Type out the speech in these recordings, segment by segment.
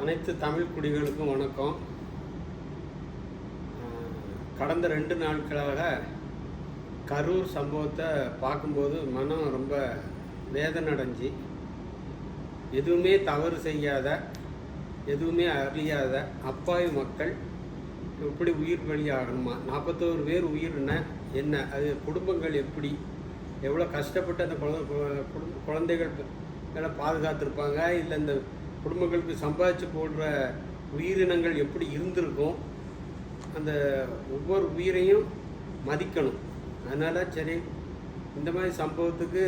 அனைத்து தமிழ் குடிகளுக்கும் வணக்கம். கடந்த ரெண்டு நாட்களாக கரூர் சம்பவத்தை பார்க்கும்போது மனம் ரொம்ப வேதனை அடைஞ்சி எதுவுமே தவறு செய்யாத எதுவுமே அறியாத அப்பாவி மக்கள் எப்படி உயிர் பலியாகணுமா நாற்பத்தோரு பேர் உயிர்னா என்ன? அது குடும்பங்கள் எப்படி? எவ்வளோ கஷ்டப்பட்டு அந்த குழந்தை குழந்தைகள் பாதுகாத்திருப்பாங்க? இல்லை இந்த குடும்பங்களுக்கு சம்பாதிச்சு போடுற உயிரினங்கள் எப்படி இருந்திருக்கும் அந்த ஒவ்வொரு உயிரையும் மதிக்கணும். அதனால் சரி இந்த மாதிரி சம்பவத்துக்கு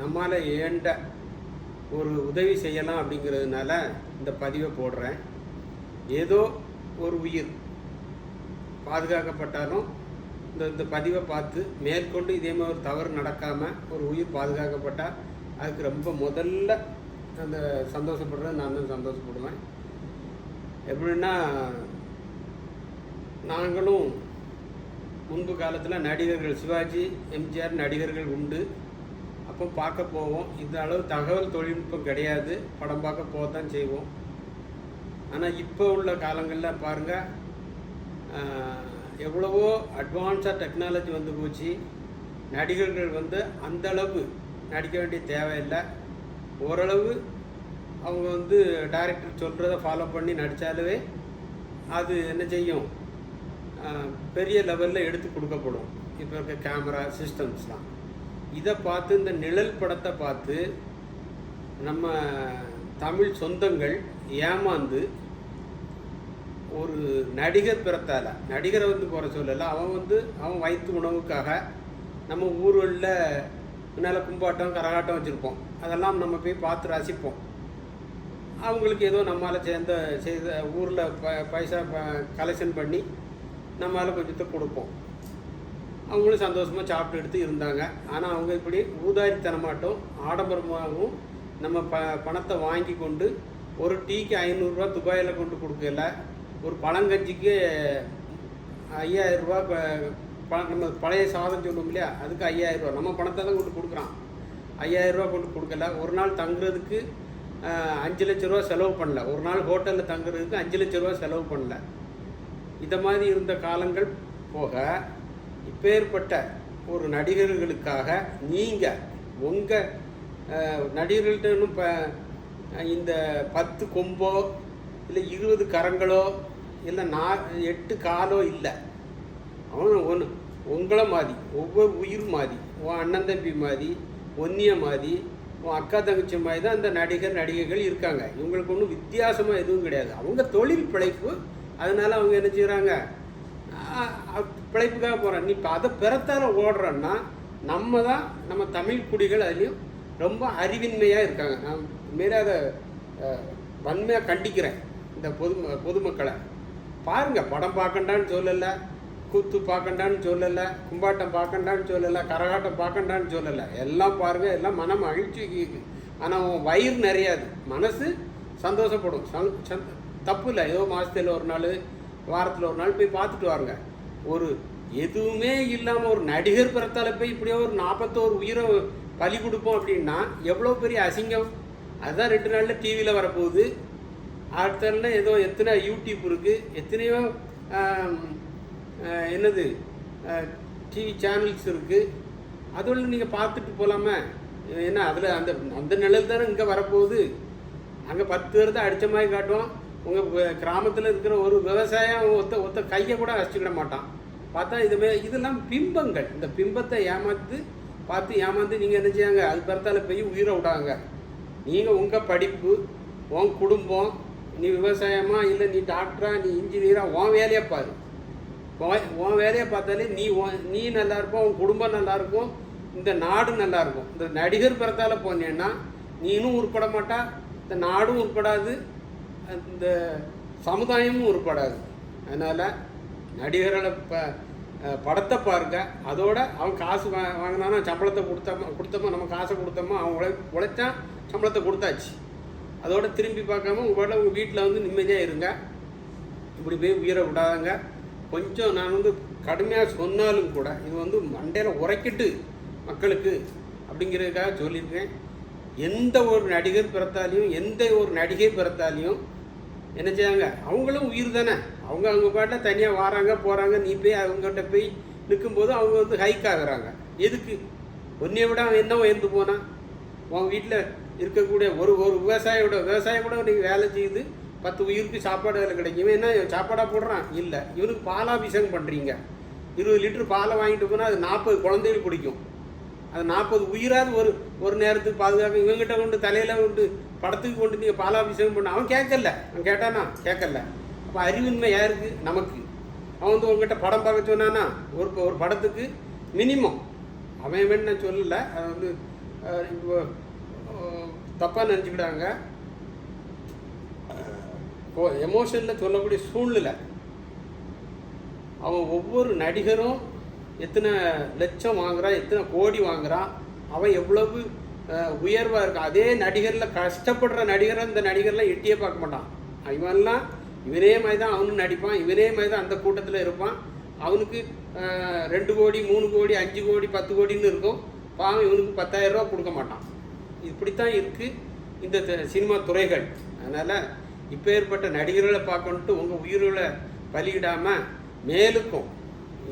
நம்மால் ஏண்ட ஒரு உதவி செய்யலாம் அப்படிங்கிறதுனால இந்த பதிவை போடுறேன். ஏதோ ஒரு உயிர் பாதுகாக்கப்பட்டாலும் இந்த இந்த பதிவை பார்த்து மேற்கொண்டு இதே மாதிரி ஒரு தவறு நடக்காமல் ஒரு உயிர் பாதுகாக்கப்பட்டால் அதுக்கு ரொம்ப முதல்ல அந்த சந்தோஷப்படுறது நான் தான் சந்தோஷப்படுவேன். எப்படின்னா நாங்களும் முன்பு காலத்தில் நடிகர்கள் சிவாஜி எம்ஜிஆர் நடிகர்கள் உண்டு. அப்போ பார்க்க போவோம். இந்த அளவு தகவல் தொழில்நுட்பம் கிடையாது. படம் பார்க்க போக தான் செய்வோம். ஆனால் இப்போ உள்ள காலங்களில் பாருங்கள் எவ்வளவோ அட்வான்ஸாக டெக்னாலஜி வந்து போச்சு. நடிகர்கள் வந்து அந்தளவு நடிக்க வேண்டிய தேவையில்லை. ஓரளவு அவங்க வந்து டைரக்டர் சொல்கிறத ஃபாலோ பண்ணி நடித்தாலே அது என்ன செய்யும்? பெரிய லெவலில் எடுத்து கொடுக்கப்படும். இப்போ இருக்க கேமரா சிஸ்டம்ஸ்லாம் இதை பார்த்து இந்த நிழல் படத்தை பார்த்து நம்ம தமிழ் சொந்தங்கள் ஏமாந்து ஒரு நடிகர் பிறத்தால் நடிகரை வந்து போகிற சொல்லலை அவன் வந்து அவன் வயிற்று உணவுக்காக நம்ம ஊர்களில் முன்னால் கும்பாட்டம் கரகாட்டம் வச்சுருப்போம். அதெல்லாம் நம்ம போய் பார்த்து ரசிப்போம். அவங்களுக்கு ஏதோ நம்மளால் சேர்ந்த செய்த ஊரில் ப பைசா ப கலெக்ஷன் பண்ணி நம்மளால் கொஞ்சத்தை கொடுப்போம். அவங்களும் சந்தோஷமாக சாப்பிட்டு எடுத்து இருந்தாங்க. ஆனால் அவங்க இப்படி ஊதாரித்தனமாட்டும் ஆடம்பரமாகவும் நம்ம ப பணத்தை வாங்கி கொண்டு ஒரு டீக்கு ஐநூறுரூவா துபாயில் கொண்டு கொடுக்கல. ஒரு பழங்கஞ்சிக்கு ஐயாயிரரூபா ப நம்ம பழைய சாதம் சொல்லுவோம் இல்லையா? அதுக்கு ஐயாயிரரூபா நம்ம பணத்தை தான் கொண்டு கொடுக்குறான். ஐயாயிரரூபா கொண்டு கொடுக்கல. ஒரு நாள் தங்குறதுக்கு அஞ்சு லட்ச ரூபா செலவு பண்ணல. ஒரு நாள் ஹோட்டலில் தங்குறதுக்கு அஞ்சு லட்ச ரூபா செலவு பண்ணல. இதை மாதிரி இருந்த காலங்கள் போக இப்பேற்பட்ட ஒரு நடிகர்களுக்காக நீங்கள் உங்கள் நடிகர்கள்ட்ட இப்போ இந்த பத்து கொம்போ இல்லை இருபது கரங்களோ இல்லை நா எட்டு காலோ இல்லை. அவன் ஒன்று உங்களை மாதிரி ஒவ்வொரு உயிர் மாதிரி உன் அண்ணன் தம்பி மாதிரி ஒன்னிய மாதிரி உன் அக்கா தங்கச்சி மாதிரி தான் அந்த நடிகர் நடிகைகள் இருக்காங்க. இவங்களுக்கு ஒன்றும் வித்தியாசமாக எதுவும் கிடையாது. அவங்க தொழில் பிழைப்பு அதனால அவங்க என்ன செய்கிறாங்க பிழைப்புக்காக போகிறாங்க நீ இப்போ அதை பிறத்தால ஓடுறோன்னா நம்ம தான் நம்ம தமிழ் குடிகள் அதுலேயும் ரொம்ப அறிவின்மையாக இருக்காங்க. நான் உண்மையிலே அதை வன்மையாக கண்டிக்கிறேன். இந்த பொது பொதுமக்களை. பாருங்கள் படம் பார்க்கண்டான்னு சொல்லலை. கூத்து பார்க்கண்டான்னு சொல்லலை கும்பாட்டம் பார்க்கண்டான்னு சொல்லலை கரகாட்டம் பார்க்கண்டான்னு சொல்லலை. எல்லாம் பாருங்கள் எல்லாம் மனம் மகிழ்ச்சி ஆனால் அவன் வயிறு நிறையாது. மனசு சந்தோஷப்படும். சந் தப்பு இல்லை. ஏதோ மாதத்தில் ஒரு நாள் வாரத்தில் ஒரு நாள் போய் பார்த்துட்டு வாருங்க. ஒரு எதுவுமே இல்லாமல் ஒரு நடிகர் பிறத்தால போய் இப்படியே ஒரு நாற்பத்தோரு உயிரை பலி கொடுப்போம் அப்படின்னா எவ்வளோ பெரிய அசிங்கம்? அதுதான் ரெண்டு நாளில் டிவியில் வரப்போகுது. அடுத்த ஏதோ எத்தனை யூடியூப் இருக்குது எத்தனையோ என்னது? டிவி சேனல்ஸ் இருக்குது அதில் நீங்கள் பார்த்துட்டு போகலாமே ஏன்னா அதில் அந்த அந்த நிழல் தானே இங்கே வரப்போகுது. அங்கே பத்து பேர் தான் அடித்த மாதிரி காட்டுவோம் உங்கள் கிராமத்தில் இருக்கிற ஒரு விவசாயம் ஒத்த ஒத்த கையை கூட அடிச்சுக்கிட மாட்டான். பார்த்தா இதுமே இதெல்லாம் பிம்பங்கள். இந்த பிம்பத்தை ஏமாத்து பார்த்து ஏமாந்து நீங்கள் என்ன செய்யாங்க? அது பிறத்தால போய் உயிரை விடாங்க. நீங்கள் உங்கள் படிப்பு உன் குடும்பம் நீ விவசாயமா இல்லை நீ டாக்டரா நீ இன்ஜினியரா உன் வேலையை பாரு. உன் வேலையை பார்த்தாலே நீ உன் நீ நல்லா இருப்போம் உன் குடும்பம் நல்லா இருக்கும் இந்த நாடு நல்லா இருக்கும் இந்த நடிகர் பிறத்தால போனேன்னா நீனும் உருப்பட மாட்டா இந்த நாடும் உருப்படாது இந்த சமுதாயமும் உருப்படாது. அதனால் நடிகர்களை ப படத்தை பாருங்க. அதோட அவன் காசு வா வாங்கினானா சம்பளத்தை கொடுத்தோமா கொடுத்தோமா நம்ம காசை கொடுத்தோமா அவன் உழை உழைச்சான் சம்பளத்தை கொடுத்தாச்சு. அதோட திரும்பி பார்க்காம உங்களோட உங்கள் வீட்டில் வந்து நிம்மதியாக இருங்க. இப்படி போய் உயிரை விடாதங்க. கொஞ்சம் நான் வந்து கடுமையாக சொன்னாலும் கூட இது வந்து மண்டையில் உரைக்கிட்டு மக்களுக்கு அப்படிங்கிறதுக்காக சொல்லியிருக்கேன். எந்த ஒரு நடிகர் பிறத்தாலையும் எந்த ஒரு நடிகை பிறத்தாலையும் என்ன செய்யாங்க அவங்களும் உயிர் தானே. அவங்க அவங்க பாட்டில் தனியாக வராங்க போகிறாங்க நீ போய் அவங்ககிட்ட போய் நிற்கும்போது அவங்க வந்து ஹைக் ஆகுறாங்க. எதுக்கு? ஒன்றைய விட அவன் என்ன உயர்ந்து போனான்? உன் வீட்டில் இருக்கக்கூடிய ஒரு ஒரு விவசாயியோட விவசாயம் கூட நீங்கள் வேலை செய்யுது பத்து உயிருக்கு சாப்பாடு வேலை கிடைக்கும் இவன் என்ன சாப்பாடாக போடுறான்? இல்லை. இவனுக்கு பாலாபிஷேகம் பண்ணுறீங்க இருபது லிட்டர் பாலை வாங்கிட்டு போனால் அது நாற்பது குழந்தைகள் குடிக்கும் அது நாற்பது உயிராது ஒரு ஒரு நேரத்துக்கு பாதுகாக்க இவங்கிட்ட கொண்டு தலையில் கொண்டு படத்துக்கு கொண்டு நீங்கள் பாலாபிஷேகம் பண்ண அவன் கேட்கல. அவன் கேட்டானா? கேட்கல. அப்போ அறிவின்மை யாருக்கு? நமக்கு. அவன் வந்து உங்ககிட்ட படம் பார்க்க சொன்னானா? ஒரு ஒரு படத்துக்கு மினிமம் அவன் வேணும் நான் சொல்லலை. அது வந்து இப்போ தப்பாக நினச்சிக்கிட்டாங்க எமோஷனில் சொல்லக்கூடிய சூழ்நிலை. அவன் ஒவ்வொரு நடிகரும் எத்தனை லட்சம் வாங்குறான் எத்தனை கோடி வாங்குறான் அவன் எவ்வளவு உயர்வாக இருக்கான் அதே நடிகரில் கஷ்டப்படுற நடிகரை இந்த நடிகர்லாம் எட்டியே பார்க்க மாட்டான். இவன்லாம் இவனே மாதிரி தான் அவனும் நடிப்பான் இவனே மாதிரி தான் அந்த கூட்டத்தில் இருப்பான். அவனுக்கு ரெண்டு கோடி மூணு கோடி அஞ்சு கோடி பத்து கோடின்னு இருக்கும். பாவம் இவனுக்கு பத்தாயிரரூபா கொடுக்க மாட்டான். இப்படித்தான் இருக்குது இந்த சினிமா துறைகள். அதனால் இப்போ ஏற்பட்ட நடிகர்களை பார்க்கணுன்ட்டு உங்கள் உயிர்களை பலியிடாமல் மேலுக்கும்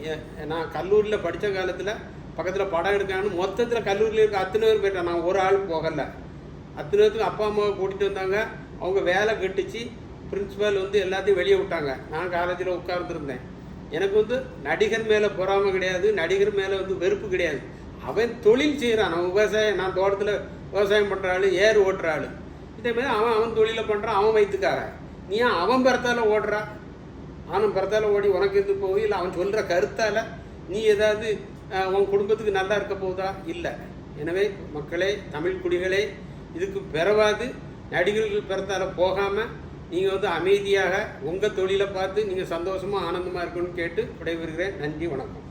ஏ- நான் கல்லூரியில் படித்த காலத்தில் பக்கத்தில் படம் எடுக்கான்னு மொத்தத்தில் கல்லூரியில் இருக்க அத்தனை பேர் போயிட்டான் நான் ஒரு ஆள் போகலை. அத்தனை பேருக்கு அப்பா அம்மாவை கூட்டிகிட்டு வந்தாங்க. அவங்க வேலை கட்டுச்சு. பிரின்சிபால் வந்து எல்லாத்தையும் வெளியே விட்டாங்க. நான் காலேஜில் உட்கார்ந்துருந்தேன். எனக்கு வந்து நடிகர் மேலே பொறாமை கிடையாது. நடிகர் மேலே வந்து வெறுப்பு கிடையாது. அவன் தொழில் செய்கிறான் அவன் விவசாயம் நான் தோட்டத்தில் விவசாயம் பண்ணுற ஆள் ஏர் ஓட்டுற ஆள். இதே மாதிரி அவன் அவன் தொழிலை பண்ணுறான் அவன் வைத்துக்காரன் நீ ஏன் அவன் பிறத்தால் ஓடுறா? அவன் பிறத்தால் ஓடி உனக்கு இருந்து போகுது? இல்லை அவன் சொல்கிற கருத்தால் நீ ஏதாவது உன் குடும்பத்துக்கு நல்லா இருக்க போகுதா? இல்லை. எனவே மக்களே தமிழ் குடிகளே இதுக்கு பிறவாது நடிகர்கள் பிறத்தால் போகாமல் நீங்கள் வந்து அமைதியாக உங்கள் தொழிலை பார்த்து நீங்கள் சந்தோஷமாக ஆனந்தமாக இருக்கணும்னு கேட்டு விடைபெறுகிறேன். நன்றி வணக்கம்.